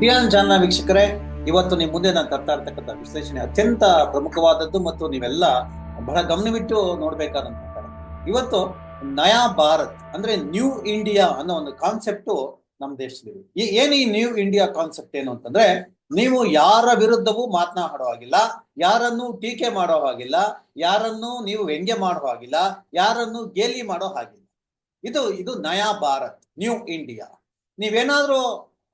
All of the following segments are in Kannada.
ಟಿಯಾನ್ ಜಾನ್ನ ವೀಕ್ಷಕರೇ, ಇವತ್ತು ನಿಮ್ಮ ಮುಂದೆ ನಾನು ತರ್ತಾ ಇರ್ತಕ್ಕಂಥ ವಿಶ್ಲೇಷಣೆ ಅತ್ಯಂತ ಪ್ರಮುಖವಾದದ್ದು ಮತ್ತು ನೀವೆಲ್ಲ ಬಹಳ ಗಮನವಿಟ್ಟು ನೋಡ್ಬೇಕಾದಂತ. ಇವತ್ತು ನಯಾ ಭಾರತ್ ಅಂದ್ರೆ ನ್ಯೂ ಇಂಡಿಯಾ ಅನ್ನೋ ಒಂದು ಕಾನ್ಸೆಪ್ಟು ನಮ್ಮ ದೇಶದಲ್ಲಿ ಏನು ಈ ನ್ಯೂ ಇಂಡಿಯಾ ಕಾನ್ಸೆಪ್ಟ್ ಏನು ಅಂತಂದ್ರೆ, ನೀವು ಯಾರ ವಿರುದ್ಧವೂ ಮಾತನಾಡೋ ಹಾಗಿಲ್ಲ, ಯಾರನ್ನು ಟೀಕೆ ಮಾಡೋ ಹಾಗಿಲ್ಲ, ಯಾರನ್ನು ನೀವು ವ್ಯಂಗ್ಯ ಮಾಡೋ ಹಾಗಿಲ್ಲ, ಯಾರನ್ನು ಗೇಲಿ ಮಾಡೋ ಹಾಗಿಲ್ಲ. ಇದು ಇದು ನಯಾ ಭಾರತ್, ನ್ಯೂ ಇಂಡಿಯಾ. ನೀವೇನಾದ್ರೂ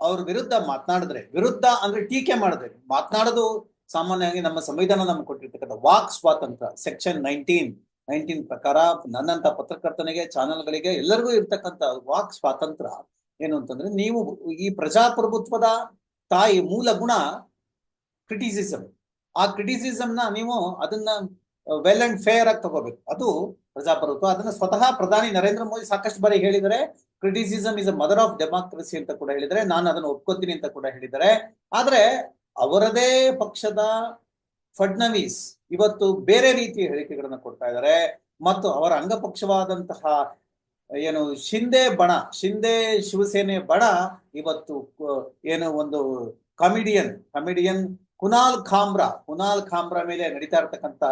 ಅವ್ರ ವಿರುದ್ಧ ಮಾತನಾಡಿದ್ರೆ, ವಿರುದ್ಧ ಅಂದ್ರೆ ಟೀಕೆ ಮಾಡಿದ್ರೆ, ಮಾತನಾಡೋದು ಸಾಮಾನ್ಯವಾಗಿ ನಮ್ಮ ಸಂವಿಧಾನ ನಮ್ಗೆ ಕೊಟ್ಟಿರ್ತಕ್ಕಂಥ ವಾಕ್ ಸ್ವಾತಂತ್ರ್ಯ ಸೆಕ್ಷನ್ ನೈನ್ಟೀನ್ ನೈನ್ಟೀನ್ ಪ್ರಕಾರ ನನ್ನಂತ ಪತ್ರಕರ್ತನಿಗೆ ಚಾನೆಲ್ಗಳಿಗೆ ಎಲ್ಲರಿಗೂ ಇರ್ತಕ್ಕಂಥ ವಾಕ್ ಸ್ವಾತಂತ್ರ್ಯ ಏನು ಅಂತಂದ್ರೆ ನೀವು ಈ ಪ್ರಜಾಪ್ರಭುತ್ವದ ತಾಯಿ ಮೂಲ ಗುಣ ಕ್ರಿಟಿಸಿಸಮ್ ಆ ಕ್ರಿಟಿಸಿಸಮ್ನ ನೀವು ಅದನ್ನ ವೆಲ್ ಅಂಡ್ ಫೇರ್ ಆಗಿ ತಗೋಬೇಕು. ಅದು ಪ್ರಜಾಪ್ರಭುತ್ವ. ಅದನ್ನ ಸ್ವತಃ ಪ್ರಧಾನಿ ನರೇಂದ್ರ ಮೋದಿ ಸಾಕಷ್ಟು ಬಾರಿ ಹೇಳಿದರೆ criticism is a mother of democracy ಅಂತ ಕೂಡ ಹೇಳಿದರೆ, ನಾನು ಅದನ್ನು ಒಪ್ಕೋತೀನಿ ಅಂತ ಕೂಡ ಹೇಳಿದ್ದಾರೆ. ಆದರೆ ಅವರದೇ ಪಕ್ಷದ ಫಡ್ನವೀಸ್ ಇವತ್ತು ಬೇರೆ ರೀತಿಯ ಹೇಳಿಕೆಗಳನ್ನು ಕೊಡ್ತಾ ಇದ್ದಾರೆ. ಮತ್ತು ಅವರ ಅಂಗಪಕ್ಷವಾದಂತಹ, ಏನು ಶಿಂದೆ ಬಣ ಶಿಂದೆ ಶಿವಸೇನೆ ಬಣ ಇವತ್ತು ಏನು, ಒಂದು ಕಾಮಿಡಿಯನ್ ಕಾಮಿಡಿಯನ್ ಕುನಾಲ್ ಖಾಮ್ರಾ ಕುನಾಲ್ ಖಾಮ್ರಾ ಮೇಲೆ ನಡೀತಾ ಇರ್ತಕ್ಕಂತ,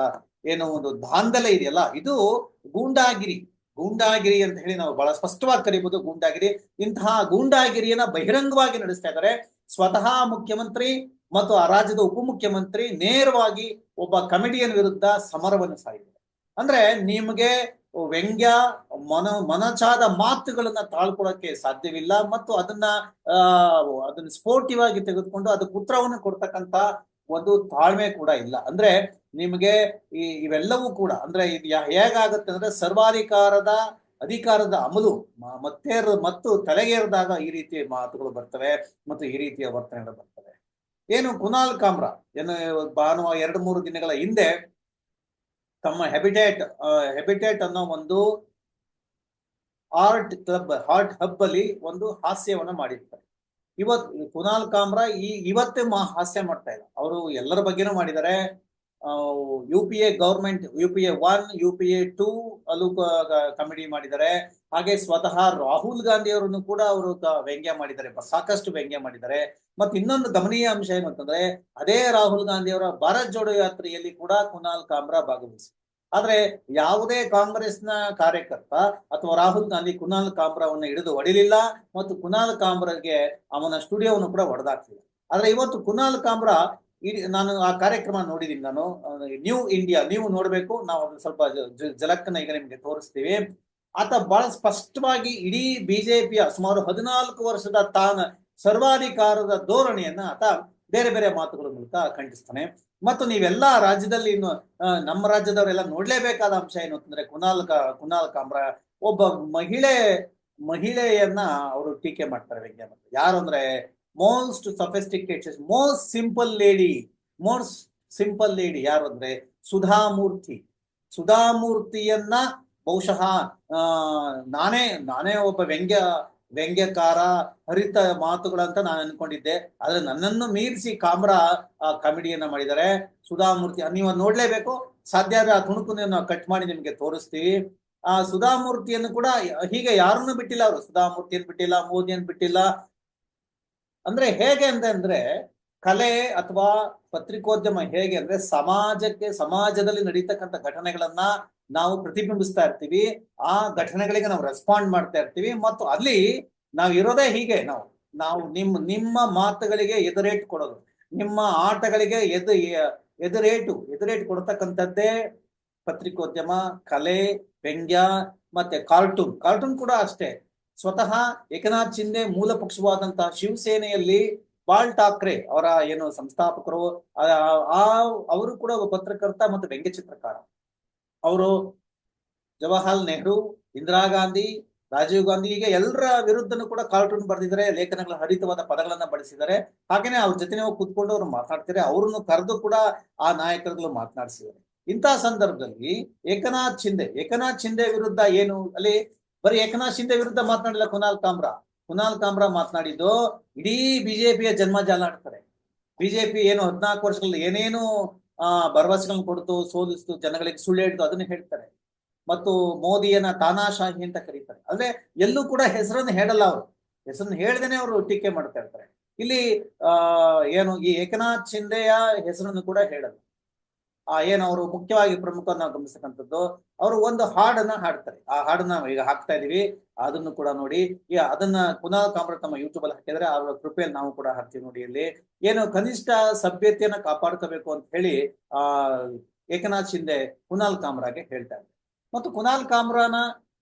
ಏನು, ಒಂದು ದಾಂಧಲೆ ಇದೆಯಲ್ಲ, ಇದು ಗೂಂಡಾಗಿರಿ. ಗೂಂಡಾಗಿರಿ ಅಂತ ಹೇಳಿ ನಾವು ಬಹಳ ಸ್ಪಷ್ಟವಾಗಿ ಕರೀಬಹುದು ಗೂಂಡಾಗಿರಿ. ಇಂತಹ ಗೂಂಡಾಗಿರಿಯನ್ನ ಬಹಿರಂಗವಾಗಿ ನಡೆಸ್ತಾ ಇದ್ದಾರೆ. ಸ್ವತಃ ಮುಖ್ಯಮಂತ್ರಿ ಮತ್ತು ಆ ರಾಜ್ಯದ ಉಪಮುಖ್ಯಮಂತ್ರಿ ನೇರವಾಗಿ ಒಬ್ಬ ಕಮಿಡಿಯನ್ ವಿರುದ್ಧ ಸಮರವನ್ನು ಸಾರಿದ್ದಾರೆ. ಅಂದ್ರೆ ನಿಮಗೆ ವ್ಯಂಗ್ಯ, ಮನ, ಮನಚಾದ ಮಾತುಗಳನ್ನ ತಾಳ್ಕೊಳಕ್ಕೆ ಸಾಧ್ಯವಿಲ್ಲ ಮತ್ತು ಅದನ್ನ ಅಹ್ ಅದನ್ನ ಆಗಿ ತೆಗೆದುಕೊಂಡು ಅದಕ್ಕೆ ಉತ್ತರವನ್ನು ಕೊಡ್ತಕ್ಕಂತ ಒಂದು ತಾಳ್ಮೆ ಕೂಡ ಇಲ್ಲ. ಅಂದ್ರೆ ನಿಮಗೆ ಈ ಇವೆಲ್ಲವೂ ಕೂಡ, ಅಂದ್ರೆ ಇದು ಹೇಗಾಗುತ್ತೆ ಅಂದ್ರೆ ಸರ್ವಾಧಿಕಾರದ ಅಧಿಕಾರದ ಅಮಲು ಮತ್ತೆ ಮತ್ತು ತಲೆಗೇರಿದಾಗ ಈ ರೀತಿಯ ಮಾತುಗಳು ಬರ್ತವೆ ಮತ್ತು ಈ ರೀತಿಯ ವರ್ತನೆಗಳು ಬರ್ತವೆ. ಏನು ಕುನಾಲ್ ಕಾಮ್ರಾ, ಏನು ಭಾನುವಾರ ಎರಡು ಮೂರು ದಿನಗಳ ಹಿಂದೆ ತಮ್ಮ ಹೆಬಿಟೇಟ್ ಹೆಬಿಟೇಟ್ ಅನ್ನೋ ಒಂದು ಆರ್ಟ್ ಕ್ಲಬ್, ಹಾರ್ಟ್ ಹಬ್ ಅಲ್ಲಿ ಒಂದು ಹಾಸ್ಯವನ್ನ ಮಾಡಿರ್ತಾರೆ. ಇವತ್ ಕುನಾಲ್ ಕಾಮ್ರಾ ಈ ಇವತ್ತೇ ಮಾ ಹಾಸ್ಯ ಮಾಡ್ತಾ ಇಲ್ಲ. ಅವರು ಎಲ್ಲರ ಬಗ್ಗೆನೂ ಮಾಡಿದ್ದಾರೆ. U P A government U P A one U P A two ಅಲ್ಲೂ ಕಮಿಡಿ ಮಾಡಿದ್ದಾರೆ. ಹಾಗೆ ಸ್ವತಃ ರಾಹುಲ್ ಗಾಂಧಿ ಅವರನ್ನು ಕೂಡ ಅವರು ವ್ಯಂಗ್ಯ ಮಾಡಿದ್ದಾರೆ. ಸಾಕಷ್ಟು ವ್ಯಂಗ್ಯ ಮಾಡಿದ್ದಾರೆ. ಮತ್ತೆ ಇನ್ನೊಂದು ಗಮನೀಯ ಅಂಶ ಏನು ಅಂತಂದ್ರೆ ಅದೇ ರಾಹುಲ್ ಗಾಂಧಿ ಅವರ ಭಾರತ್ ಜೋಡೋ ಯಾತ್ರೆಯಲ್ಲಿ ಕೂಡ ಕುನಾಲ್ ಕಾಮ್ರಾ ಭಾಗವಹಿಸಿ ಆದ್ರೆ ಯಾವುದೇ ಕಾಂಗ್ರೆಸ್ನ ಕಾರ್ಯಕರ್ತ ಅಥವಾ ರಾಹುಲ್ ಗಾಂಧಿ ಕುನಾಲ್ ಕಾಮ್ರಾವನ್ನ ಹಿಡಿದು ಹೊಡಿಲಿಲ್ಲ ಮತ್ತು ಕುನಾಲ್ ಕಾಂಬ್ರಗೆ ಅವನ ಸ್ಟುಡಿಯೋವನ್ನು ಕೂಡ ಹೊಡೆದಾಗ್ತಿಲ್ಲ ಆದ್ರೆ ಇವತ್ತು ಕುನಾಲ್ ಕಾಂಬ್ರ ಇಡೀ ನಾನು ಆ ಕಾರ್ಯಕ್ರಮ ನೋಡಿದೀನಿ ನಾನು ನ್ಯೂ ಇಂಡಿಯಾ ನೀವು ನೋಡ್ಬೇಕು, ನಾವು ಅದನ್ನ ಸ್ವಲ್ಪ ಜಲಕ್ಕನ್ನ ಈಗ ನಿಮ್ಗೆ ತೋರಿಸ್ತೀವಿ. ಆತ ಬಹಳ ಸ್ಪಷ್ಟವಾಗಿ ಇಡೀ ಬಿಜೆಪಿಯ ಸುಮಾರು ಹದಿನಾಲ್ಕು ವರ್ಷದ ತಾನ ಸರ್ವಾಧಿಕಾರದ ಧೋರಣೆಯನ್ನ ಆತ ಬೇರೆ ಬೇರೆ ಮಾತುಗಳ ಮೂಲಕ ಖಂಡಿಸ್ತಾನೆ. ಮತ್ತು ನೀವೆಲ್ಲ ರಾಜ್ಯದಲ್ಲಿ ಇನ್ನು ನಮ್ಮ ರಾಜ್ಯದವರೆಲ್ಲ ನೋಡ್ಲೇಬೇಕಾದ ಅಂಶ ಏನು ಅಂತಂದ್ರೆ ಕುನಾಲ್ ಕುನಾಲ್ ಕಾಮ್ರಾ ಒಬ್ಬ ಮಹಿಳೆ, ಮಹಿಳೆಯನ್ನ ಅವರು ಟೀಕೆ ಮಾಡ್ತಾರೆ ವ್ಯಂಗ್ಯ ಯಾರು ಅಂದ್ರೆ most sophisticated, most simple lady, most simple lady ಯಾರು ಅಂದ್ರೆ ಸುಧಾಮೂರ್ತಿ. ಸುಧಾಮೂರ್ತಿಯನ್ನ ಬಹುಶಃ ನಾನೇ ನಾನೇ ಒಬ್ಬ ವ್ಯಂಗ್ಯ ವ್ಯಂಗ್ಯಕಾರ, ಹರಿತ ಮಾತುಗಳಂತ ನಾನು ಅನ್ಕೊಂಡಿದ್ದೆ. ಆದ್ರೆ ನನ್ನನ್ನು ಮೀರಿಸಿ ಕಾಮ್ರಾ ಕಾಮಿಡಿಯನ್ನ ಮಾಡಿದ್ದಾರೆ. ಸುಧಾಮೂರ್ತಿ ನೀವು ನೋಡ್ಲೇಬೇಕು. ಸಾಧ್ಯ ಆದ್ರೆ ಆ ತುಣುಕನ್ನು ಕಟ್ ಮಾಡಿ ನಿಮ್ಗೆ ತೋರಿಸ್ತೀವಿ. ಆ, ಸುಧಾಮೂರ್ತಿಯನ್ನು ಕೂಡ ಹೀಗೆ ಯಾರನ್ನು ಬಿಟ್ಟಿಲ್ಲ ಅವರು. ಸುಧಾಮೂರ್ತಿಯನ್ನು ಬಿಟ್ಟಿಲ್ಲ, ಮೋದಿಯನ್ನು ಬಿಟ್ಟಿಲ್ಲ. ಅಂದ್ರೆ ಹೇಗೆ ಅಂತ ಅಂದ್ರೆ, ಕಲೆ ಅಥವಾ ಪತ್ರಿಕೋದ್ಯಮ ಹೇಗೆ ಅಂದ್ರೆ ಸಮಾಜಕ್ಕೆ, ಸಮಾಜದಲ್ಲಿ ನಡೀತಕ್ಕಂಥ ಘಟನೆಗಳನ್ನ ನಾವು ಪ್ರತಿಬಿಂಬಿಸ್ತಾ ಇರ್ತೀವಿ, ಆ ಘಟನೆಗಳಿಗೆ ನಾವು ರೆಸ್ಪಾಂಡ್ ಮಾಡ್ತಾ ಇರ್ತೀವಿ ಮತ್ತು ಅಲ್ಲಿ ನಾವು ಇರೋದೇ ಹೀಗೆ ನಾವು ನಾವು ನಿಮ್ಮ ನಿಮ್ಮ ಮಾತುಗಳಿಗೆ ಎದುರೇಟ್ ಕೊಡೋದು, ನಿಮ್ಮ ಆಟಗಳಿಗೆ ಎದು, ಎದುರೇಟು, ಎದುರೇಟ್ ಕೊಡ್ತಕ್ಕಂಥದ್ದೇ ಪತ್ರಿಕೋದ್ಯಮ, ಕಲೆ, ವ್ಯಂಗ್ಯ ಮತ್ತೆ ಕಾರ್ಟೂನ್ ಕಾರ್ಟೂನ್ ಕೂಡ ಅಷ್ಟೇ. ಸ್ವತಃ ಏಕನಾಥ್ ಶಿಂದೆ ಮೂಲ ಪಕ್ಷವಾದಂತಹ ಶಿವಸೇನೆಯಲ್ಲಿ ಬಾಲ್ ಠಾಕ್ರೆ ಅವರ ಏನು ಸಂಸ್ಥಾಪಕರು, ಆ- ಆ, ಅವರು ಕೂಡ ಒಬ್ಬ ಪತ್ರಕರ್ತ ಮತ್ತು ವ್ಯಂಗ್ಯ ಚಿತ್ರಕಾರ ಅವರು ಜವಾಹರ್ಲಾಲ್ ನೆಹರು, ಇಂದಿರಾ ಗಾಂಧಿ, ರಾಜೀವ್ ಗಾಂಧಿ, ಹೀಗೆ ಎಲ್ಲರ ವಿರುದ್ಧನೂ ಕೂಡ ಕಾರ್ಟೂನ್ ಬರೆದಿದ್ದಾರೆ, ಲೇಖನಗಳ ಹರಿತವಾದ ಪದಗಳನ್ನ ಬಳಸಿದ್ದಾರೆ. ಹಾಗೇನೆ ಅವ್ರ ಜೊತೆ ಹೋಗಿ ಕುತ್ಕೊಂಡು ಅವ್ರು ಮಾತಾಡ್ತಾರೆ, ಅವ್ರನ್ನು ಕರೆದು ಕೂಡ ಆ ನಾಯಕರುಗಳು ಮಾತನಾಡಿಸಿದ್ದಾರೆ. ಇಂತಹ ಸಂದರ್ಭದಲ್ಲಿ ಏಕನಾಥ್ ಶಿಂದೆ ಏಕನಾಥ್ ಶಿಂದೆ ವಿರುದ್ಧ ಏನು, ಅಲ್ಲಿ ಬರೀ ಏಕನಾಥ್ ಶಿಂದೆ ವಿರುದ್ಧ ಮಾತನಾಡಿಲ್ಲ ಕುನಾಲ್ ಕಾಮ್ರಾ. ಕುನಾಲ್ ಕಾಮ್ರಾ ಮಾತನಾಡಿದ್ದು ಇಡೀ ಬಿಜೆಪಿಯ ಜನ್ಮ ಜಾಲ ಆಡ್ತಾರೆ ಬಿಜೆಪಿ ಏನು ಹದಿನಾಲ್ಕು ವರ್ಷಗಳಲ್ಲಿ ಏನೇನು ಆ ಭರವಸೆಗಳನ್ನ ಕೊಡ್ತು, ಸೋಲಿಸ್ತು, ಜನಗಳಿಗೆ ಸುಳ್ಳು ಹೇಳ್ತು, ಅದನ್ನ ಹೇಳ್ತಾರೆ. ಮತ್ತು ಮೋದಿಯನ್ನ ತಾನಾಶಾಹಿ ಅಂತ ಕರೀತಾರೆ. ಅಂದ್ರೆ ಎಲ್ಲೂ ಕೂಡ ಹೆಸರನ್ನು ಹೇಳಲ್ಲ ಅವರು. ಹೆಸರನ್ನು ಹೇಳ್ದೇನೆ ಅವರು ಟೀಕೆ ಮಾಡ್ತಾ ಇರ್ತಾರೆ. ಇಲ್ಲಿ, ಆ, ಏನು ಈ ಏಕನಾಥ್ ಶಿಂದೆಯ ಹೆಸರನ್ನು ಕೂಡ ಹೇಳಲ್ಲ. ಆ ಏನು ಅವರು ಮುಖ್ಯವಾಗಿ ಪ್ರಮುಖ ನಾವು ಗಮನಿಸ್ತಕ್ಕಂಥದ್ದು ಅವರು ಒಂದು ಹಾಡನ್ನ ಹಾಡ್ತಾರೆ. ಆ ಹಾಡನ್ನ ಈಗ ಹಾಕ್ತಾ ಇದೀವಿ. ಅದನ್ನು ಕೂಡ ನೋಡಿ ಈ ಅದನ್ನ ಕುನಾಲ್ ಕಾಮ್ರ ತಮ್ಮ ಯೂಟ್ಯೂಬ್ ಅಲ್ಲಿ ಹಾಕಿದ್ರೆ ಅವರ ಕೃಪೆಯಲ್ಲಿ ನಾವು ಕೂಡ ಹಾಕ್ತೀವಿ ನೋಡಿ ಇಲ್ಲಿ. ಏನು ಕನಿಷ್ಠ ಸಭ್ಯತೆಯನ್ನ ಕಾಪಾಡ್ಕೋಬೇಕು ಅಂತ ಹೇಳಿ, ಆ, ಏಕನಾಥ್ ಶಿಂದೆ ಕುನಾಲ್ ಕಾಮ್ರಾಗೆ ಹೇಳ್ತಾರೆ ಮತ್ತು ಕುನಾಲ್ ಕಾಮ್ರಾನ,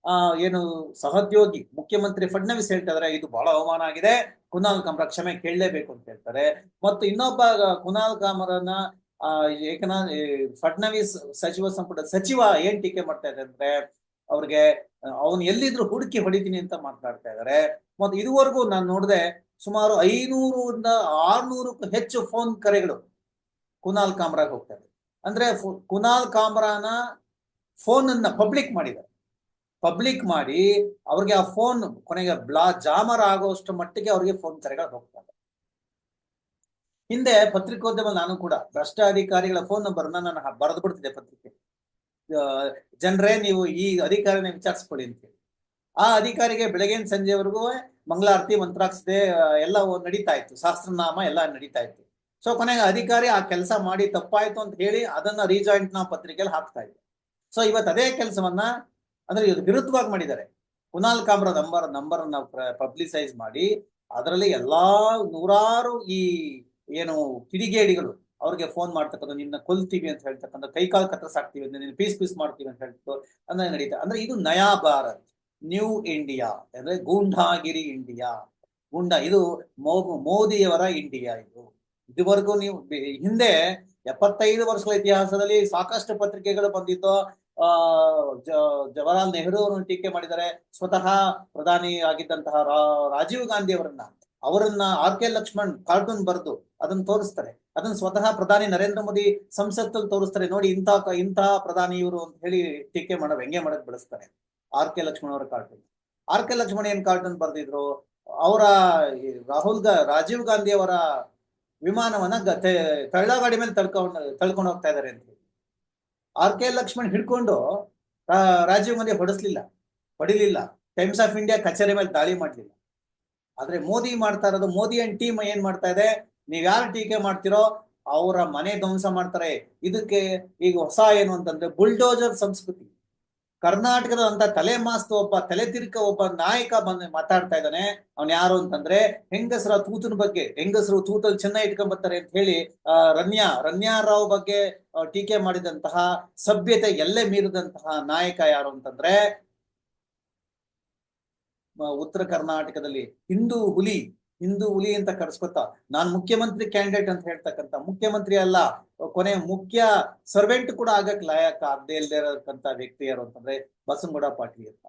ಆ, ಏನು ಸಹೋದ್ಯೋಗಿ, ಮುಖ್ಯಮಂತ್ರಿ ಫಡ್ನವೀಸ್ ಹೇಳ್ತಾ ಇದಾರೆ ಇದು ಬಹಳ ಅವಮಾನ ಆಗಿದೆ. ಕುನಾಲ್ ಕಾಮ್ರಾ ಕ್ಷಮೆ ಕೇಳಲೇಬೇಕು ಅಂತ ಹೇಳ್ತಾರೆ. ಮತ್ತು ಇನ್ನೊಬ್ಬ ಕುನಾಲ್ ಕಾಮ್ರಾನ ಈ ಫಡ್ನವೀಸ್ ಸಚಿವ ಸಂಪುಟ ಸಚಿವ ಏನ್ ಟೀಕೆ ಮಾಡ್ತಾ ಇದ್ದಾರೆ ಅಂದ್ರೆ, ಅವ್ರಿಗೆ, ಅವನು ಎಲ್ಲಿದ್ರು ಹುಡುಕಿ ಹೊಡಿತೀನಿ ಅಂತ ಮಾತಾಡ್ತಾ ಇದ್ದಾರೆ. ಮತ್ತೆ ಇದುವರೆಗೂ ನಾನು ನೋಡಿದೆ ಸುಮಾರು ಐನೂರಿಂದ ಆರ್ನೂರಕ್ಕೂ ಹೆಚ್ಚು ಫೋನ್ ಕರೆಗಳು ಕುನಾಲ್ ಕಾಮ್ರಾಗ್ ಹೋಗ್ತಾ ಇದೆ ಅಂದ್ರೆ ಕುನಾಲ್ ಕಾಮ್ರಾನ ಫೋನ್ ಅನ್ನ ಪಬ್ಲಿಕ್ ಮಾಡಿದ್ದಾರೆ. ಪಬ್ಲಿಕ್ ಮಾಡಿ ಅವ್ರಿಗೆ ಆ ಫೋನ್ ಕೊನೆಗೆ ಬ್ಲಾ, ಜಾಮರ್ ಆಗೋಷ್ಟು ಮಟ್ಟಿಗೆ ಅವ್ರಿಗೆ ಫೋನ್ ಕರೆಗಳು ಹೋಗ್ತಾರೆ ಹಿಂದೆ ಪತ್ರಿಕೋದ್ಯಮ ನಾನು ಕೂಡ ಭ್ರಷ್ಟ ಅಧಿಕಾರಿಗಳ ಫೋನ್ ನಂಬರ್ನ ನಾನು ಬರೆದು ಬಿಡ್ತಿದ್ದೆ ಪತ್ರಿಕೆ. ಜನರೇ ನೀವು ಈ ಅಧಿಕಾರಿನ ವಿಚಾರಿಸ್ಕೊಳ್ಳಿ ಅಂತ ಆ ಅಧಿಕಾರಿಗೆ ಬೆಳಗಿನ ಸಂಜೆವರೆಗೂ ಮಂಗಳಾರತಿ, ಮಂತ್ರಾಕ್ಷತೆ ಎಲ್ಲ ನಡೀತಾ ಇತ್ತು. ಸಹಸ್ರನಾಮ ಎಲ್ಲ ನಡೀತಾ ಇತ್ತು. ಸೊ ಕೊನೆಗೆ ಅಧಿಕಾರಿ ಆ ಕೆಲಸ ಮಾಡಿ ತಪ್ಪಾಯ್ತು ಅಂತ ಹೇಳಿ ಅದನ್ನ ರೀಜಾಯಿಂಟ್ ನಾವು ಪತ್ರಿಕೆಯಲ್ಲಿ ಹಾಕ್ತಾ ಇದ್ದೆ. ಸೊ ಇವತ್ತು ಅದೇ ಕೆಲಸವನ್ನ ಅಂದ್ರೆ ಇದು ವಿರುದ್ಧವಾಗಿ ಮಾಡಿದ್ದಾರೆ. Kunal Kamra number number publicise ಮಾಡಿ ಅದರಲ್ಲಿ ಎಲ್ಲಾ ನೂರಾರು ಈ ಏನು ಕಿಡಿಗೇಡಿಗಳು ಅವ್ರಿಗೆ ಫೋನ್ ಮಾಡ್ತಕ್ಕಂಥ ನಿನ್ನ ಕೊಲ್ತೀವಿ ಅಂತ ಹೇಳ್ತಕ್ಕಂಥ ಕೈಕಾಲು ಕತ್ತರಿಸಾಕ್ತೀವಿ ಅಂತ, ನಿನ್ನ ಪೀಸ್ ಪೀಸ್ ಮಾಡ್ತೀವಿ ಅಂತ ಹೇಳ್ತು ಅಂದ್ರೆ ನಡೀತಾ, ಅಂದ್ರೆ ಇದು ನಯಾ ಭಾರತ್ ನ್ಯೂ ಇಂಡಿಯಾ ಅಂದ್ರೆ ಗೂಂಡಾಗಿರಿ ಇಂಡಿಯಾ ಗುಂಡ, ಇದು ಮೋದಿಯವರ ಇಂಡಿಯಾ ಇದು. ಇದುವರೆಗೂ ನೀವು, ಹಿಂದೆ ಎಪ್ಪತ್ತೈದು ವರ್ಷಗಳ ಇತಿಹಾಸದಲ್ಲಿ ಸಾಕಷ್ಟು ಪತ್ರಿಕೆಗಳು ಬಂದಿತ್ತು. ಆ ಜವಾಹರ್ಲಾಲ್ ನೆಹರು ಅವರನ್ನು ಟೀಕೆ ಮಾಡಿದ್ದಾರೆ. ಸ್ವತಃ ಪ್ರಧಾನಿ ಆಗಿದ್ದಂತಹ ರಾಜೀವ್ ಗಾಂಧಿ ಅವರನ್ನ. ಅವರನ್ನ ಆರ್ ಕೆ ಲಕ್ಷ್ಮಣ್ ಕಾರ್ಟೂನ್ ಬರೆದು ಅದನ್ನ ತೋರಿಸ್ತಾರೆ. ಅದನ್ನ ಸ್ವತಃ ಪ್ರಧಾನಿ ನರೇಂದ್ರ ಮೋದಿ ಸಂಸತ್ತಲ್ಲಿ ತೋರಿಸ್ತಾರೆ. ನೋಡಿ, ಇಂಥ ಇಂತಹ ಪ್ರಧಾನಿ ಇವರು ಅಂತ ಹೇಳಿ ಟೀಕೆ ಮಾಡೋ, ವ್ಯಂಗ್ಯ ಮಾಡಕ್ ಬಳಸ್ತಾರೆ ಆರ್ ಕೆ ಲಕ್ಷ್ಮಣ್ ಅವರ ಕಾರ್ಟೂನ್. ಆರ್ ಕೆ ಲಕ್ಷ್ಮಣ್ ಏನ್ ಕಾರ್ಟೂನ್ ಬರೆದಿದ್ರು? ಅವರ ರಾಹುಲ್ ಗಾ, ರಾಜೀವ್ ಗಾಂಧಿ ಅವರ ವಿಮಾನವನ್ನ ತಳ್ಳಗಾಡಿ ಮೇಲೆ ತಳ್ಕೊಂಡು ತಳ್ಕೊಂಡು ಹೋಗ್ತಾ ಇದಾರೆ ಅಂತ ಆರ್ ಕೆ ಲಕ್ಷ್ಮಣ್ ಹಿಡ್ಕೊಂಡು ರಾಜೀವ್ ಗಾಂಧಿ ಹೊಡಿಸ್ಲಿಲ್ಲ, ಹೊಡಿಲಿಲ್ಲ. ಟೈಮ್ಸ್ ಆಫ್ ಇಂಡಿಯಾ ಕಚೇರಿ ಮೇಲೆ ದಾಳಿ ಮಾಡ್ಲಿಲ್ಲ. ಆದ್ರೆ ಮೋದಿ ಮಾಡ್ತಾ ಇರೋದು, ಮೋದಿ ಅಂಡ್ ಟೀಮ್ ಏನ್ ಮಾಡ್ತಾ ಇದೆ? ನೀವ್ ಯಾರು ಟೀಕೆ ಮಾಡ್ತಿರೋ ಅವರ ಮನೆ ಧ್ವಂಸ ಮಾಡ್ತಾರೆ. ಇದಕ್ಕೆ ಈಗ ಹೊಸ ಏನು ಅಂತಂದ್ರೆ ಬುಲ್ಡೋಜರ್ ಸಂಸ್ಕೃತಿ. ಕರ್ನಾಟಕದ ಅಂತ ತಲೆ ಮಾಸ್ತು ಒಬ್ಬ ತಲೆ ತಿರ್ಕ ಒಬ್ಬ ನಾಯಕ ಬಂದು ಮಾತಾಡ್ತಾ ಇದ್ದಾನೆ. ಅವ್ನ್ ಯಾರು ಅಂತಂದ್ರೆ ಹೆಂಗಸರ ತೂತಿನ ಬಗ್ಗೆ, ಹೆಂಗಸರು ತೂತಲ್ ಚೆನ್ನ ಇಟ್ಕೊಂಡ್ ಬರ್ತಾರೆ ಅಂತ ಹೇಳಿ ರನ್ಯಾ ರನ್ಯಾ ರಾವ್ ಬಗ್ಗೆ ಟೀಕೆ ಮಾಡಿದಂತಹ ಸಭ್ಯತೆ ಎಲ್ಲೇ ಮೀರಿದಂತಹ ನಾಯಕ ಯಾರು ಅಂತಂದ್ರೆ ಉತ್ತರ ಕರ್ನಾಟಕದಲ್ಲಿ ಹಿಂದೂ ಹುಲಿ ಹಿಂದೂ ಹುಲಿ ಅಂತ ಕರೆಸ್ಕೊತ, ನಾನ್ ಮುಖ್ಯಮಂತ್ರಿ ಕ್ಯಾಂಡಿಡೇಟ್ ಅಂತ ಹೇಳ್ತಕ್ಕಂಥ, ಮುಖ್ಯಮಂತ್ರಿ ಅಲ್ಲ, ಕೊನೆ ಮುಖ್ಯ ಸರ್ವೆಂಟ್ ಕೂಡ ಆಗಕ್ ಲಾಯಕ ಆಗದೆ ಇಲ್ಲದೆ ಇರತಕ್ಕಂತ ವ್ಯಕ್ತಿ ಯಾರು ಅಂತಂದ್ರೆ ಬಸನಗೌಡ ಪಾಟೀಲ್ ಅಂತ.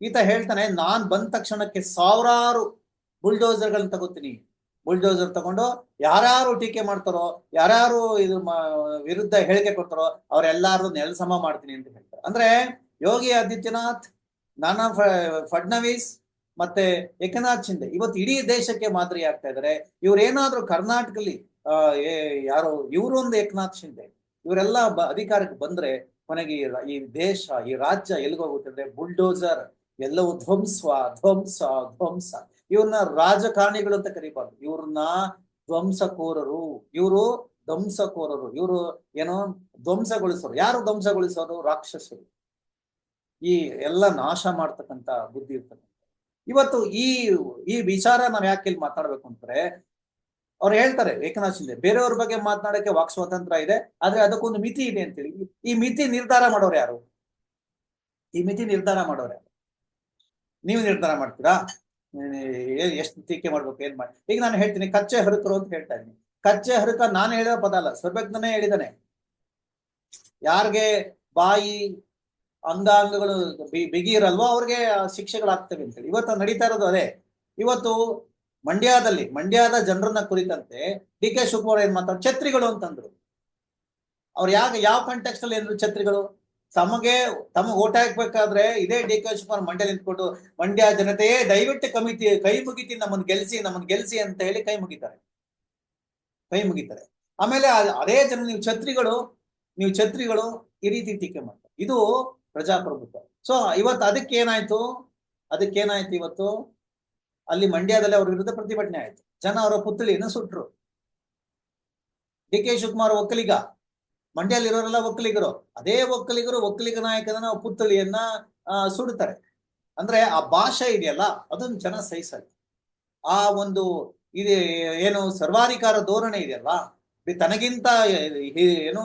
ಈತ ಹೇಳ್ತಾನೆ, ನಾನ್ ಬಂದ ತಕ್ಷಣಕ್ಕೆ ಸಾವಿರಾರು ಬುಲ್ಡೋಸರ್ಗಳನ್ನ ತಗೋತೀನಿ. ಬುಲ್ಡೋಸರ್ ತಗೊಂಡು ಯಾರ್ಯಾರು ಟೀಕೆ ಮಾಡ್ತಾರೋ, ಯಾರ್ಯಾರು ಇದು ವಿರುದ್ಧ ಹೇಳಿಕೆ ಕೊಡ್ತಾರೋ ಅವರೆಲ್ಲಾರು ನೆಲಸಮ ಮಾಡ್ತೀನಿ ಅಂತ ಹೇಳ್ತಾರೆ. ಅಂದ್ರೆ ಯೋಗಿ ಆದಿತ್ಯನಾಥ್, ನಾನಾ ಫಡ್ನವೀಸ್ ಮತ್ತೆ ಏಕನಾಥ್ ಶಿಂದೆ, ಇವತ್ತು ಇಡೀ ದೇಶಕ್ಕೆ ಮಾದರಿ ಆಗ್ತಾ ಇದಾರೆ. ಇವ್ರೇನಾದ್ರೂ ಕರ್ನಾಟಕದಲ್ಲಿ ಯಾರು, ಇವರು ಒಂದು ಏಕನಾಥ್ ಶಿಂದೆ. ಇವರೆಲ್ಲ ಅಧಿಕಾರಕ್ಕೆ ಬಂದ್ರೆ ಕೊನೆಗೆ ಈ ದೇಶ, ಈ ರಾಜ್ಯ ಎಲ್ಲಿಗೋಗುತ್ತದೆ ಬುಲ್ಡೋಸರ್, ಎಲ್ಲವೂ ಧ್ವಂಸ ಧ್ವಂಸ ಧ್ವಂಸ. ಇವ್ರನ್ನ ರಾಜಕಾರಣಿಗಳು ಅಂತ ಕರಿಬಾರ್ದು. ಇವ್ರನ್ನ ಧ್ವಂಸಕೋರರು, ಇವರು ಧ್ವಂಸಕೋರರು, ಇವರು ಏನೋ ಧ್ವಂಸಗೊಳಿಸೋರು. ಯಾರು ಧ್ವಂಸಗೊಳಿಸೋರು ರಾಕ್ಷಸರು. ಈ ಎಲ್ಲ ನಾಶ ಮಾಡ್ತಕ್ಕಂತ ಬುದ್ಧಿ ಇರ್ತಕ್ಕಂಥ ಇವತ್ತು ಈ ಈ ವಿಚಾರ ನಾವು ಯಾಕೆ ಇಲ್ಲಿ ಮಾತಾಡ್ಬೇಕು ಅಂದ್ರೆ ಅವ್ರು ಹೇಳ್ತಾರೆ, ಏಕನಾಥ್ ಶಿಂದೆ ಬೇರೆಯವ್ರ ಬಗ್ಗೆ ಮಾತನಾಡಕ್ಕೆ ವಾಕ್ ಸ್ವಾತಂತ್ರ್ಯ ಇದೆ, ಆದ್ರೆ ಅದಕ್ಕೊಂದು ಮಿತಿ ಇದೆ ಅಂತೇಳಿ. ಈ ಮಿತಿ ನಿರ್ಧಾರ ಮಾಡೋರು ಯಾರು? ಈ ಮಿತಿ ನಿರ್ಧಾರ ಮಾಡೋರು ಯಾರು? ನೀವು ನಿರ್ಧಾರ ಮಾಡ್ತೀರಾ? ಎಷ್ಟು ಟೀಕೆ ಮಾಡ್ಬೇಕು, ಏನ್ ಮಾಡಿ? ಈಗ ನಾನು ಹೇಳ್ತೀನಿ, ಕಚ್ಚೆ ಹರುಕರು ಅಂತ ಹೇಳ್ತಾ ಇದ್ದೀನಿ. ಕಚ್ಚೆ ಹರಿತ ನಾನು ಹೇಳಿದ ಪದ ಅಲ್ಲ, ಸರ್ವಜ್ಞನೇ ಹೇಳಿದಾನೆ. ಯಾರಿಗೆ ಬಾಯಿ ಅಂಗಾಂಗಗಳು ಬಿಗಿ ಇರಲ್ವೋ ಅವ್ರಿಗೆ ಶಿಕ್ಷೆಗಳಾಗ್ತವೆ ಅಂತೇಳಿ. ಇವತ್ತು ನಡೀತಾ ಇರೋದು ಅದೇ. ಇವತ್ತು ಮಂಡ್ಯದಲ್ಲಿ, ಮಂಡ್ಯದ ಜನರನ್ನ ಕುರಿತಂತೆ ಡಿ ಕೆ ಶಿವಕುಮಾರ್ ಏನ್ ಮಾತಾಡ್, ಛತ್ರಿಗಳು ಅಂತಂದ್ರು. ಅವ್ರು ಯಾಕೆ ಯಾವ ಕಾಂಟೆಕ್ಸ್ಟ್ ಅಲ್ಲಿ ಏನಾದ್ರು ಛತ್ರಿಗಳು? ತಮಗೆ ತಮಗೆ ಓಟ್ ಹಾಕ್ಬೇಕಾದ್ರೆ ಇದೇ ಡಿ ಕೆ ಶಿವಕುಮಾರ್ ಮಂಡ್ಯ ನಿಂತ್ಕೊಂಡು ಮಂಡ್ಯ ಜನತೆಯೇ ದಯವಿಟ್ಟು ಕಮಿತಿ ಕೈ ಮುಗಿತಿ ನಮ್ಮನ್ನು ಗೆಲ್ಸಿ ನಮ್ಮನ್ನು ಗೆಲ್ಸಿ ಅಂತ ಹೇಳಿ ಕೈ ಮುಗಿತಾರೆ. ಕೈ ಮುಗಿತಾರೆ. ಆಮೇಲೆ ಅದೇ ಜನ, ನೀವು ಛತ್ರಿಗಳು ನೀವು ಛತ್ರಿಗಳು ಈ ರೀತಿ ಟೀಕೆ ಮಾಡ್ತಾರೆ. ಇದು ಪ್ರಜಾಪ್ರಭುತ್ವ. ಸೊ ಇವತ್ತು ಅದಕ್ಕೆ ಏನಾಯ್ತು? ಅದಕ್ಕೆ ಏನಾಯ್ತು ಇವತ್ತು? ಅಲ್ಲಿ ಮಂಡ್ಯದಲ್ಲಿ ಅವ್ರ ವಿರುದ್ಧ ಪ್ರತಿಭಟನೆ ಆಯ್ತು. ಜನ ಅವರ ಪುತ್ಳಿಯನ್ನು ಸುಟ್ರು. D K Shivakumar Vokkaliga. ಮಂಡ್ಯಲ್ಲಿ ಇರೋರೆಲ್ಲ ಒಕ್ಕಲಿಗರು. ಅದೇ ಒಕ್ಕಲಿಗರು, ಒಕ್ಕಲಿಗ ನಾಯಕನ ಪುತ್ಳಿಯನ್ನ ಸುಡ್ತಾರೆ ಅಂದ್ರೆ ಆ ಭಾಷೆ ಇದೆಯಲ್ಲ ಅದನ್ನು ಜನ ಸಹಿಸಲ್ಲ ಆ ಒಂದು ಇದು ಏನು ಸರ್ವಾಧಿಕಾರ ಧೋರಣೆ ಇದೆಯಲ್ಲ ಇದು ತನಗಿಂತ ಏನು,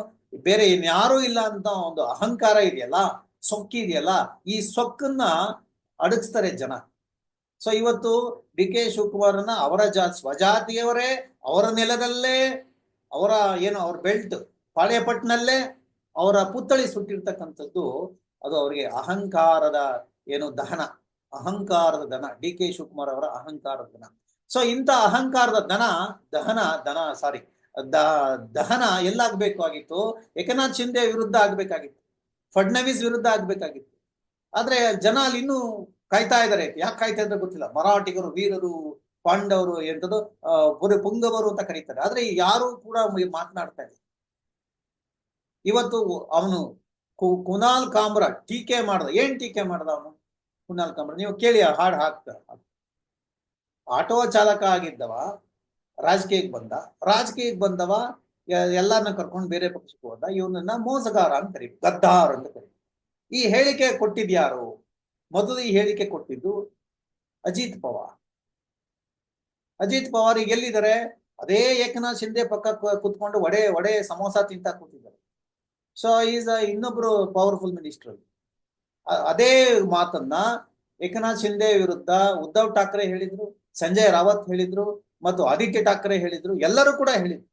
ಬೇರೆ ಇನ್ಯಾರೂ ಇಲ್ಲ ಅಂತ ಒಂದು ಅಹಂಕಾರ ಇದೆಯಲ್ಲ ಸೊಕ್ಕಿ ಇದೆಯಲ್ಲ ಈ ಸೊಕ್ಕನ್ನ ಅಡಗಿಸ್ತಾರೆ ಜನ. ಸೊ ಇವತ್ತು ಡಿ ಕೆ ಶಿವಕುಮಾರನ್ನ ಅವರ ಜಾ, ಸ್ವಜಾತಿಯವರೇ ಅವರ ನೆಲದಲ್ಲೇ, ಅವರ ಏನು, ಅವ್ರ ಬೆಲ್ಟ್ ಪಾಳ್ಯಪಟ್ಟಣಲ್ಲೇ ಅವರ ಪುತ್ಥಳಿ ಸುಟ್ಟಿರ್ತಕ್ಕಂಥದ್ದು ಅದು ಅವರಿಗೆ ಅಹಂಕಾರದ ಏನು ದಹನ, ಅಹಂಕಾರದ ದನ. ಡಿ ಕೆ ಶಿವಕುಮಾರ್ ಅವರ ಅಹಂಕಾರದ ದನ. ಸೊ ಇಂಥ ಅಹಂಕಾರದ ದನ, ದಹನ, ದನ ಸಾರಿ ದ, ದಹನ ಎಲ್ಲಾಗ್ಬೇಕಾಗಿತ್ತು. ಏಕನಾಥ್ ಶಿಂದೆ ವಿರುದ್ಧ ಆಗ್ಬೇಕಾಗಿತ್ತು. ಫಡ್ನವೀಸ್ ವಿರುದ್ಧ ಆಗ್ಬೇಕಾಗಿತ್ತು. ಆದ್ರೆ ಜನ ಅಲ್ಲಿ ಇನ್ನೂ ಕಾಯ್ತಾ ಇದ್ದಾರೆ ಯಾಕೆ ಕಾಯ್ತಾ ಇದ್ರೆ ಗೊತ್ತಿಲ್ಲ. ಮರಾಠಿಗರು, ವೀರರು, ಪಾಂಡವರು ಎಂತದ್ದು ಪುರಿ ಪುಂಗವರು ಅಂತ ಕರೀತಾರೆ. ಆದ್ರೆ ಯಾರು ಕೂಡ ಮಾತನಾಡ್ತಾ ಇಲ್ಲ. ಇವತ್ತು ಅವನು ಕುನಾಲ್ ಕಾಮ್ರ ಟೀಕೆ ಮಾಡ್ದ. ಏನ್ ಟೀಕೆ ಮಾಡ್ದ ಅವನು? ಕುನಾಲ್ ಕಾಮ್ರ ನೀವು ಕೇಳಿ ಹಾಡು ಹಾಕ್ತ ಆಟೋ ಚಾಲಕ ಆಗಿದ್ದವ, ರಾಜಕೀಯಕ್ಕೆ ಬಂದ. ರಾಜಕೀಯಕ್ಕೆ ಬಂದವ ಎಲ್ಲಾರನ್ನ ಕರ್ಕೊಂಡು ಬೇರೆ ಪಕ್ಷಕ್ಕೆ ಹೋದ, ಇವನನ್ನ ಮೋಸಗಾರ ಅಂತ ಕರಿ, ಗದ್ದಾರ್ ಅಂತ ಕರಿ. ಈ ಹೇಳಿಕೆ ಕೊಟ್ಟಿದ್ಯಾರು? ಮೊದಲು ಈ ಹೇಳಿಕೆ ಕೊಟ್ಟಿದ್ದು ಅಜಿತ್ ಪವಾರ್. ಅಜಿತ್ ಪವಾರ್ ಈಗ ಎಲ್ಲಿದ್ದಾರೆ? ಅದೇ ಏಕನಾಥ್ ಶಿಂದೆ ಪಕ್ಕ ಕುತ್ಕೊಂಡು ವಡೆ ವಡೆ ಸಮೋಸ ತಿಂತಾ ಕೂತಿದ್ದಾರೆ. ಸೊ ಈಸ್ ಇನ್ನೊಬ್ರು ಪವರ್ಫುಲ್ ಮಿನಿಸ್ಟರ್ ಅದೇ ಮಾತನ್ನ ಏಕನಾಥ್ ಶಿಂದೆ ವಿರುದ್ಧ ಉದ್ಧವ್ ಠಾಕ್ರೆ ಹೇಳಿದ್ರು, ಸಂಜಯ್ ರಾವತ್ ಹೇಳಿದ್ರು, ಮತ್ತು ಆದಿತ್ಯ ಠಾಕ್ರೆ ಹೇಳಿದ್ರು, ಎಲ್ಲರೂ ಕೂಡ ಹೇಳಿದ್ರು.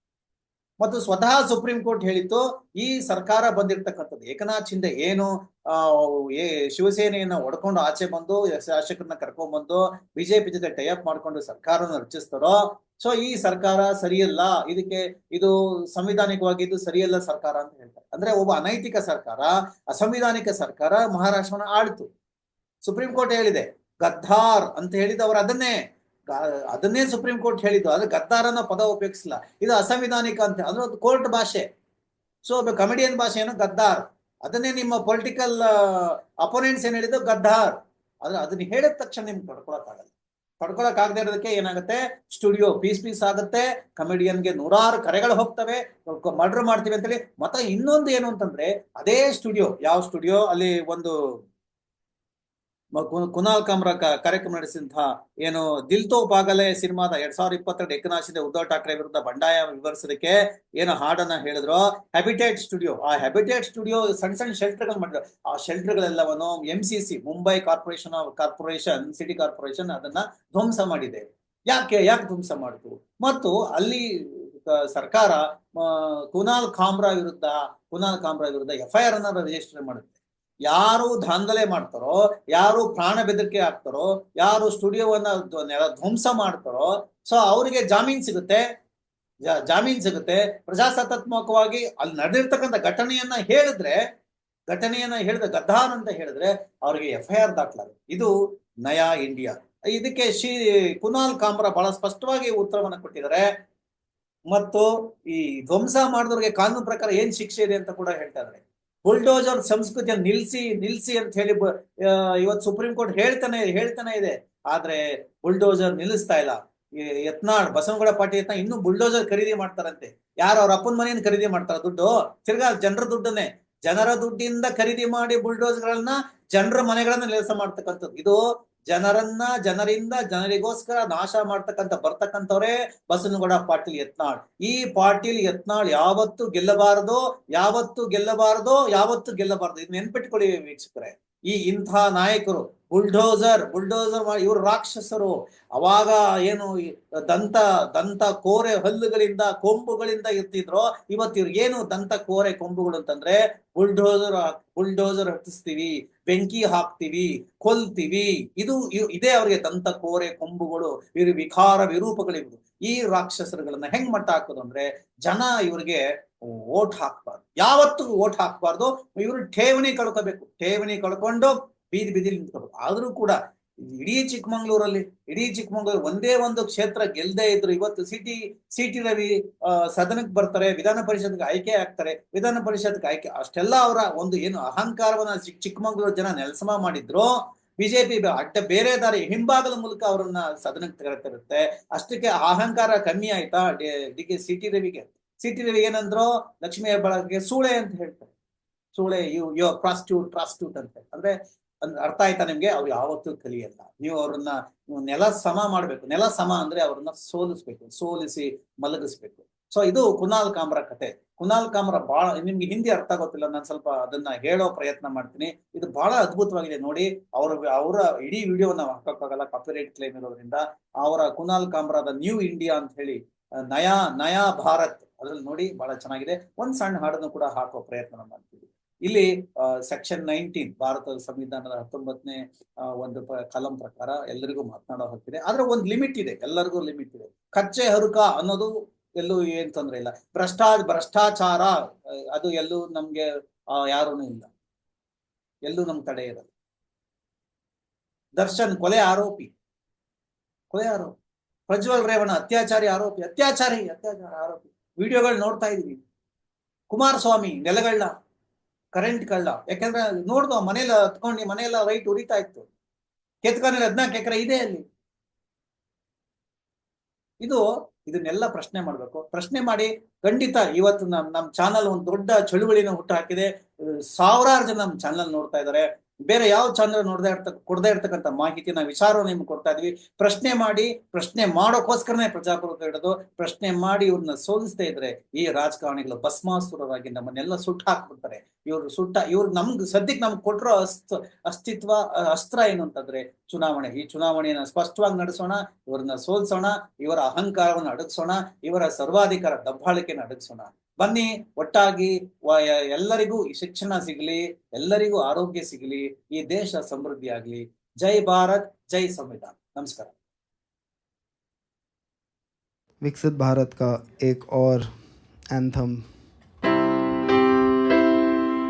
ಮತ್ತು ಸ್ವತಃ ಸುಪ್ರೀಂ ಕೋರ್ಟ್ ಹೇಳಿತ್ತು, ಈ ಸರ್ಕಾರ ಬಂದಿರ್ತಕ್ಕಂಥದ್ದು ಏಕನಾಥ್ ಶಿಂದೆ ಏನು ಶಿವಸೇನೆಯನ್ನ ಒಡ್ಕೊಂಡು ಆಚೆ ಬಂದು, ಶಾಸಕರನ್ನ ಕರ್ಕೊಂಡ್ ಬಂದು, ಬಿಜೆಪಿ ಜೊತೆ ಟೈಅಪ್ ಮಾಡ್ಕೊಂಡು ಸರ್ಕಾರವನ್ನು ರಚಿಸ್ತಾರೋ, ಸೊ ಈ ಸರ್ಕಾರ ಸರಿಯಲ್ಲ, ಇದಕ್ಕೆ ಇದು ಸಂವಿಧಾನಿಕವಾಗಿ ಇದು ಸರಿಯಲ್ಲ ಸರ್ಕಾರ ಅಂತ ಹೇಳ್ತಾರೆ. ಅಂದ್ರೆ ಒಬ್ಬ ಅನೈತಿಕ ಸರ್ಕಾರ, ಅಸಂವಿಧಾನಿಕ ಸರ್ಕಾರ ಮಹಾರಾಷ್ಟ್ರವನ್ನ ಆಳ್ತು. ಸುಪ್ರೀಂ ಕೋರ್ಟ್ ಹೇಳಿದೆ, ಗದ್ದಾರ್ ಅಂತ ಹೇಳಿದ ಅವರು ಅದನ್ನೇ. ಅದನ್ನೇ ಸುಪ್ರೀಂ ಕೋರ್ಟ್ ಹೇಳಿದ್ದು. ಅದು ಗದ್ದಾರ ಅನ್ನೋ ಪದ ಉಪಯೋಗಿಸಿಲ್ಲ. ಇದು ಅಸಂವಿಧಾನಿಕ ಅಂತ. ಅಂದ್ರೆ ಅದು ಕೋರ್ಟ್ ಭಾಷೆ. ಸೊ ಕಮಿಡಿಯನ್ ಭಾಷೆ ಏನು ಗದ್ದಾರ್. ಅದನ್ನೇ ನಿಮ್ಮ ಪೊಲಿಟಿಕಲ್ ಅಪೋನೆಂಟ್ಸ್ ಏನ್ ಹೇಳಿದ್ದು? ಗದ್ದಾರ್. ಆದ್ರೆ ಅದನ್ನ ಹೇಳಿದ ತಕ್ಷಣ ನಿಮ್ಗೆ ಪಡ್ಕೊಳಕ್ ಆಗಲ್ಲ ಪಡ್ಕೊಳಕ್ ಆಗದೆ ಇರೋದಕ್ಕೆ ಏನಾಗುತ್ತೆ? ಸ್ಟುಡಿಯೋ ಪೀಸ್ ಪೀಸ್ ಆಗುತ್ತೆ. ಕಮಿಡಿಯನ್ಗೆ ನೂರಾರು ಕರೆಗಳು ಹೋಗ್ತವೆ. ಮರ್ಡರ್ ಮಾಡ್ತೀವಿ ಅಂತೇಳಿ. ಮತ್ತೆ ಇನ್ನೊಂದು ಏನು ಅಂತಂದ್ರೆ, ಅದೇ ಸ್ಟುಡಿಯೋ ಯಾವ ಸ್ಟುಡಿಯೋ ಅಲ್ಲಿ ಒಂದು ಕುನಾಲ್ ಕಾಮ್ರ ಕಾರ್ಯಕ್ರಮ ನಡೆಸಿದಂತಹ ಏನು ದಿಲ್ ತೋ ಪಾಗಲೆ ಸಿನಿಮಾದ ಎರಡ್ ಸಾವಿರದ ಇಪ್ಪತ್ತೆರಡು ಏಕನಾಶಿದೆ ಉದ್ಧವ್ ಠಾಕ್ರೆ ವಿರುದ್ಧ ಬಂಡಾಯ ವಿವರಿಸೋದಕ್ಕೆ ಏನು ಹಾಡನ್ನ ಹೇಳಿದ್ರು. ಹ್ಯಾಬಿಟೇಟ್ ಸ್ಟುಡಿಯೋ, ಆ ಹ್ಯಾಬಿಟೇಟ್ ಸ್ಟುಡಿಯೋ ಸಣ್ಣ ಸಣ್ಣ ಶೆಲ್ಟರ್ಗಳು ಮಾಡಿದ್ರು. ಆ ಶೆಲ್ಟರ್ಗಳೆಲ್ಲವನ್ನು M C Mumbai corporation corporation city corporation ಅದನ್ನ ಧ್ವಂಸ ಮಾಡಿದೆ. ಯಾಕೆ ಯಾಕೆ ಧ್ವಂಸ ಮಾಡಿತು ಮತ್ತು ಅಲ್ಲಿ ಸರ್ಕಾರ ಕುನಾಲ್ ಕಾಮ್ರಾ ವಿರುದ್ಧ, ಕುನಾಲ್ ಕಾಮ್ರಾ ವಿರುದ್ಧ ಎಫ್ ಐ ಆರ್ ಅನ್ನ ರಿಜಿಸ್ಟರ್ ಮಾಡುತ್ತೆ ಯಾರು ದಾಂಧಲೆ ಮಾಡ್ತಾರೋ, ಯಾರು ಪ್ರಾಣ ಬೆದರಿಕೆ ಹಾಕ್ತಾರೋ, ಯಾರು ಸ್ಟುಡಿಯೋವನ್ನ ಧ್ವಂಸ ಮಾಡ್ತಾರೋ ಸೊ ಅವರಿಗೆ ಜಾಮೀನ್ ಸಿಗುತ್ತೆ. ಜಾಮೀನ್ ಸಿಗುತ್ತೆ. ಪ್ರಜಾಸತ್ತಾತ್ಮಕವಾಗಿ ಅಲ್ಲಿ ನಡೆದಿರ್ತಕ್ಕಂಥ ಘಟನೆಯನ್ನ ಹೇಳಿದ್ರೆ, ಘಟನೆಯನ್ನ ಹೇಳಿದ ಗದ್ದಾರ್ ಅಂತ ಹೇಳಿದ್ರೆ ಅವರಿಗೆ ಎಫ್ ಐ ಆರ್ ದಾಖಲಾಗುತ್ತೆ. ಇದು ನಯಾ ಇಂಡಿಯಾ ಇದಕ್ಕೆ ಶ್ರೀ ಕುನಾಲ್ ಕಾಮ್ರ ಬಹಳ ಸ್ಪಷ್ಟವಾಗಿ ಉತ್ತರವನ್ನು ಕೊಟ್ಟಿದ್ದಾರೆ. ಮತ್ತು ಈ ಧ್ವಂಸ ಮಾಡಿದವ್ರಿಗೆ ಕಾನೂನು ಪ್ರಕಾರ ಏನ್ ಶಿಕ್ಷೆ ಇದೆ ಅಂತ ಕೂಡ ಹೇಳ್ತಾ ಇದ್ದಾರೆ. ಬುಲ್ಡೋಜರ್ ಸಂಸ್ಕೃತಿಯನ್ನು ನಿಲ್ಸಿ ನಿಲ್ಸಿ ಅಂತ ಹೇಳಿ ಇವತ್ತು ಸುಪ್ರೀಂ ಕೋರ್ಟ್ ಹೇಳ್ತಾನೆ ಹೇಳ್ತಾನೆ ಇದೆ. ಆದ್ರೆ ಬುಲ್ಡೋಜರ್ ನಿಲ್ಲಿಸ್ತಾ ಇಲ್ಲ. ಯತ್ನಾಳ್, ಬಸವನಗೌಡ ಪಾಟೀಲ್ ಯತ್ನಾಳ್ ಇನ್ನೂ ಬುಲ್ಡೋಜರ್ ಖರೀದಿ ಮಾಡ್ತಾರಂತೆ. ಯಾರು ಅವ್ರ ಅಪ್ಪನ ಮನೆಯನ್ನು ಖರೀದಿ ಮಾಡ್ತಾರ ದುಡ್ಡು? ತಿರ್ಗಾ ಜನರ ದುಡ್ಡನ್ನೇ. ಜನರ ದುಡ್ಡಿಂದ ಖರೀದಿ ಮಾಡಿ ಬುಲ್ಡೋಜರ್ಗಳನ್ನ ಜನರ ಮನೆಗಳನ್ನ ನೆಲೆಸ ಮಾಡ್ತಕ್ಕಂಥದ್ದು. ಇದು ಜನರನ್ನ, ಜನರಿಂದ, ಜನರಿಗೋಸ್ಕರ ನಾಶ ಮಾಡ್ತಕ್ಕಂತ ಬರ್ತಕ್ಕಂಥವ್ರೇ ಬಸನಗೌಡ ಪಾಟೀಲ್ ಯತ್ನಾಳ್. ಈ ಪಾಟೀಲ್ ಯತ್ನಾಳ್ ಯಾವತ್ತು ಗೆಲ್ಲಬಾರದು ಯಾವತ್ತು ಗೆಲ್ಲಬಾರದು ಯಾವತ್ತು ಗೆಲ್ಲಬಾರದು. ಇದು ನೆನ್ಪಿಟ್ಕೊಳ್ಳಿ ವೀಕ್ಷಕರೇ. ಈ ಇಂಥ ನಾಯಕರು, ಬುಲ್ಡೋಸರ್ ಬುಲ್ಡೋಸರ್ ಇವರು ರಾಕ್ಷಸರು. ಅವಾಗ ಏನು ದಂತ ದಂತ ಕೋರೆ ಹಲ್ಲುಗಳಿಂದ, ಕೊಂಬುಗಳಿಂದ ಇರ್ತಿದ್ರು ಇವತ್ತು ಇವ್ರಿಗೆ ಏನು ದಂತ ಕೋರೆ, ಕೊಂಬುಗಳು ಅಂತಂದ್ರೆ ಬುಲ್ಡೋಸರ್ ಬುಲ್ಡೋಸರ್ ಹತ್ತಿಸ್ತೀವಿ, ಬೆಂಕಿ ಹಾಕ್ತಿವಿ, ಕೊಲ್ತೀವಿ. ಇದು ಇದೇ ಅವ್ರಿಗೆ ದಂತ ಕೋರೆ, ಕೊಂಬುಗಳು, ಇವ್ರ ವಿಕಾರ ವಿರೂಪಗಳಿವು ಈ ರಾಕ್ಷಸರುಗಳನ್ನ ಹೆಂಗ್ ಮಟ್ಟ ಹಾಕೋದು ಅಂದ್ರೆ ಜನ ಇವ್ರಿಗೆ ಓಟ್ ಹಾಕ್ಬಾರ್ದು ಯಾವತ್ತೂ ಓಟ್ ಹಾಕಬಾರ್ದು. ಇವರು ಠೇವಣಿ ಕಳ್ಕೋಬೇಕು. ಠೇವಣಿ ಕಳ್ಕೊಂಡು ಬೀದಿ ಬೀದಿಲಿ ನಿಂತ್ಕೋಬೇಕು. ಆದ್ರೂ ಕೂಡ ಇಡೀ ಚಿಕ್ಕಮಂಗ್ಳೂರಲ್ಲಿ, ಇಡೀ ಚಿಕ್ಕಮಂಗ್ಳೂರು ಒಂದೇ ಒಂದು ಕ್ಷೇತ್ರ ಗೆಲ್ದೇ ಇದ್ರು ಇವತ್ತು ಸಿಟಿ ಸಿಟಿ ರವಿ ಸದನಕ್ಕೆ ಬರ್ತಾರೆ, ವಿಧಾನ ಪರಿಷತ್ಗೆ ಆಯ್ಕೆ ಆಗ್ತಾರೆ. ವಿಧಾನ ಪರಿಷತ್ಗೆ ಆಯ್ಕೆ, ಅಷ್ಟೆಲ್ಲ ಅವರ ಒಂದು ಏನು ಅಹಂಕಾರವನ್ನ ಚಿಕ್ಕ ಚಿಕ್ಕಮಂಗ್ಳೂರು ಜನ ನೆಲಸಮ ಮಾಡಿದ್ರು. ಬಿಜೆಪಿ ಅಡ್ಡ ಬೇರೆ ದಾರಿ, ಹಿಂಭಾಗದ ಮೂಲಕ ಅವರನ್ನ ಸದನಕ್ಕೆ ತೆಗೆದಿರುತ್ತೆ. ಅಷ್ಟಕ್ಕೆ ಅಹಂಕಾರ ಕಮ್ಮಿ ಆಯ್ತಾ? ಡಿ ಕೆ ಸಿ ಟಿ ರವಿಗೆ? ಸಿ ಟಿ ರವಿ ಏನಂದ್ರು ಲಕ್ಷ್ಮಿ ಹೆಬ್ಬಾಳಗೆ ಸೂಳೆ ಅಂತ ಹೇಳ್ತಾರೆ. ಸೂಳೆ ಯು ಯೋ ಪ್ರಾಸ್ಟ್ಯೂಟ್ ಪ್ರಾಸ್ಟ್ಯೂಟ್ ಅಂತ ಅಂದ್ರೆ ಅರ್ಥ ಆಯ್ತಾ ನಿಮ್ಗೆ? ಅವ್ರು ಯಾವತ್ತೂ ಕಲಿಯಲ್ಲ. ನೀವು ಅವ್ರನ್ನ ನೆಲ ಸಮ ಮಾಡ್ಬೇಕು. ನೆಲ ಸಮ ಅಂದ್ರೆ ಅವ್ರನ್ನ ಸೋಲಿಸ್ಬೇಕು, ಸೋಲಿಸಿ ಮಲಗಿಸ್ಬೇಕು. ಸೊ ಇದು ಕುನಾಲ್ ಕಾಮ್ರ ಕತೆ. ಕುನಾಲ್ ಕಾಮ್ರ ಬಹಳ ನಿಮ್ಗೆ ಹಿಂದಿ ಅರ್ಥ ಗೊತ್ತಿಲ್ಲ, ನಾನು ಸ್ವಲ್ಪ ಅದನ್ನ ಹೇಳೋ ಪ್ರಯತ್ನ ಮಾಡ್ತೀನಿ. ಇದು ಬಹಳ ಅದ್ಭುತವಾಗಿದೆ ನೋಡಿ. ಅವ್ರ, ಅವರ ಇಡೀ ವಿಡಿಯೋನ ಹಾಕೋಕ್ಕಾಗಲ್ಲ ಕಾಪಿರೈಟ್ ಕ್ಲೈಮ್ ಇರೋದ್ರಿಂದ. ಅವರ ಕುನಾಲ್ ಕಾಮ್ರಾದ ನ್ಯೂ ಇಂಡಿಯಾ ಅಂತ ಹೇಳಿ, ನಯಾ ನಯಾ ಭಾರತ್ ಅದ್ರಲ್ಲಿ ನೋಡಿ ಬಹಳ ಚೆನ್ನಾಗಿದೆ. ಒಂದ್ ಸಣ್ಣ ಹಾಡನ್ನು ಕೂಡ ಹಾಕೋ ಪ್ರಯತ್ನ ಮಾಡ್ತೀವಿ ಇಲ್ಲಿ ಸೆಕ್ಷನ್ ನೈನ್ಟೀನ್ ಭಾರತದ ಸಂವಿಧಾನದ ಹತ್ತೊಂಬತ್ತನೇ ಒಂದು ಕಲಂ ಪ್ರಕಾರ ಎಲ್ಲರಿಗೂ ಮಾತನಾಡೋ ಹೋಗ್ತಿದೆ ಆದ್ರೆ ಒಂದು ಲಿಮಿಟ್ ಇದೆ, ಎಲ್ಲರಿಗೂ ಲಿಮಿಟ್ ಇದೆ. ಕಚ್ಚೆ ಹರುಕ ಅನ್ನೋದು ಎಲ್ಲೂ ಏನ್ ತೊಂದರೆ ಇಲ್ಲ. ಭ್ರಷ್ಟಾ ಭ್ರಷ್ಟಾಚಾರ ಅದು ಎಲ್ಲೂ ನಮ್ಗೆ ಯಾರೂ ಇಲ್ಲ. ಎಲ್ಲೂ ನಮ್ ತಡೆ ಇರಲ್ಲ. ದರ್ಶನ್, ಕೊಲೆ ಆರೋಪಿ. ಕೊಲೆ ಆರೋಪಿ. ಪ್ರಜ್ವಲ್ ರೇವಣ ಅತ್ಯಾಚಾರಿ ಆರೋಪಿ. ಅತ್ಯಾಚಾರಿ, ಅತ್ಯಾಚಾರ ಆರೋಪಿ. ವಿಡಿಯೋಗಳು ನೋಡ್ತಾ ಇದೀವಿ ಕುಮಾರಸ್ವಾಮಿ ನೆಲಗಳ್ಳ ಕರೆಂಟ್ ಕಳ್ಳ. ಯಾಕಂದ್ರೆ ನೋಡ್ದು ಮನೇಲಿ ಹತ್ಕೊಂಡು ಮನೆಯೆಲ್ಲ ರೈಟ್ ಉರಿತಾ ಇತ್ತು. ಕೆತ್ಕೊಂಡ್ರೆ ಹದಿನಾಲ್ಕು ಎಕರೆ ಇದೆ ಅಲ್ಲಿ. ಇದು, ಇದನ್ನೆಲ್ಲ ಪ್ರಶ್ನೆ ಮಾಡ್ಬೇಕು. ಪ್ರಶ್ನೆ ಮಾಡಿ ಖಂಡಿತ ಇವತ್ತು ನಮ್ ನಮ್ ಚಾನಲ್ ಒಂದು ದೊಡ್ಡ ಚಳುವಳಿನ ಹುಟ್ಟು ಹಾಕಿದೆ ಸಾವಿರಾರು ಜನ ನಮ್ಮ ಚಾನಲ್ ನೋಡ್ತಾ ಇದ್ದಾರೆ ಬೇರೆ ಯಾವ ಚಾನಲ್ ನೋಡದೆ ಇರ್ತ, ಕೊಡದೇ ಇರ್ತಕ್ಕಂಥ ಮಾಹಿತಿನ ವಿಚಾರ ನಿಮ್ಗೆ ಕೊಡ್ತಾ ಇದ್ವಿ. ಪ್ರಶ್ನೆ ಮಾಡಿ, ಪ್ರಶ್ನೆ ಮಾಡೋಕ್ಕೋಸ್ಕರನೇ ಪ್ರಜಾಪ್ರಭುತ್ವ ಇಡೋದು ಪ್ರಶ್ನೆ ಮಾಡಿ ಇವ್ರನ್ನ ಸೋಲಿಸ್ತಾ ಇದ್ರೆ ಈ ರಾಜಕಾರಣಿಗಳು ಭಸ್ಮಾಸುರವಾಗಿ ನಮ್ಮನ್ನೆಲ್ಲ ಸುಟ್ಟು ಹಾಕ್ಬಿಡ್ತಾರೆ. ಇವ್ರು ಸುಟ್ಟ, ಇವ್ರು ನಮ್ಗೆ, ಸದ್ಯಕ್ಕೆ ನಮ್ಗೆ ಕೊಟ್ಟಿರೋ ಅಸ್ತ, ಅಸ್ತಿತ್ವ, ಅಸ್ತ್ರ ಏನು ಅಂತಂದ್ರೆ ಚುನಾವಣೆ. ಈ ಚುನಾವಣೆಯನ್ನ ಸ್ಪಷ್ಟವಾಗಿ ನಡೆಸೋಣ, ಇವ್ರನ್ನ ಸೋಲ್ಸೋಣ, ಇವರ ಅಹಂಕಾರವನ್ನು ಅಡಗಿಸೋಣ, ಇವರ ಸರ್ವಾಧಿಕಾರ ದಬ್ಬಾಳಿಕೆಯನ್ನು ಅಡಗಿಸೋಣ. ಬನ್ನಿ ಒಟ್ಟಾಗಿ ವ- ಯ- ಎಲ್ಲರಿಗೂ ಈ ಶಿಕ್ಷಣ ಸಿಗಲಿ ಎಲ್ಲರಿಗೂ ಆರೋಗ್ಯ ಸಿಗಲಿ ಈ ದೇಶ ಸಮೃದ್ಧಿ ಆಗ್ಲಿ ಜೈ ಭಾರತ್ ಜೈ ಸಂವಿಧಾನ ನಮಸ್ಕಾರ विकसित भारत का एक और एंथम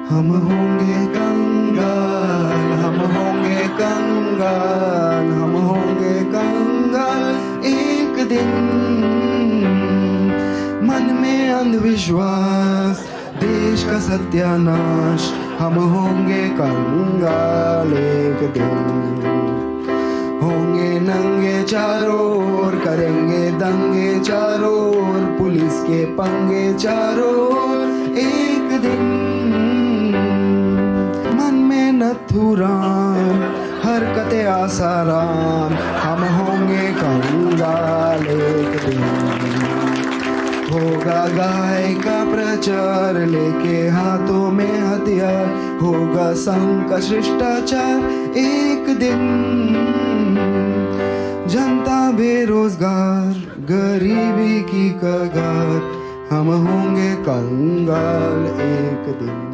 हम होंगे कंगाल हम होंगे कंगाल हम होंगे अंधविश्वास देश का सत्यानाश, हम होंगे कंगाल एक दिन। होंगे नंगे चारों करेंगे दंगे चारों पुलिस के पंगे चारों एक दिन। मन में नथुराम हरकते आसाराम, हम होंगे कंगाल गाय का प्रचार लेके हाथों में हथियार होगा संघ का शिष्टाचार एक दिन। जनता बेरोजगार, गरीबी की कगार, हम होंगे कंगाल एक दिन।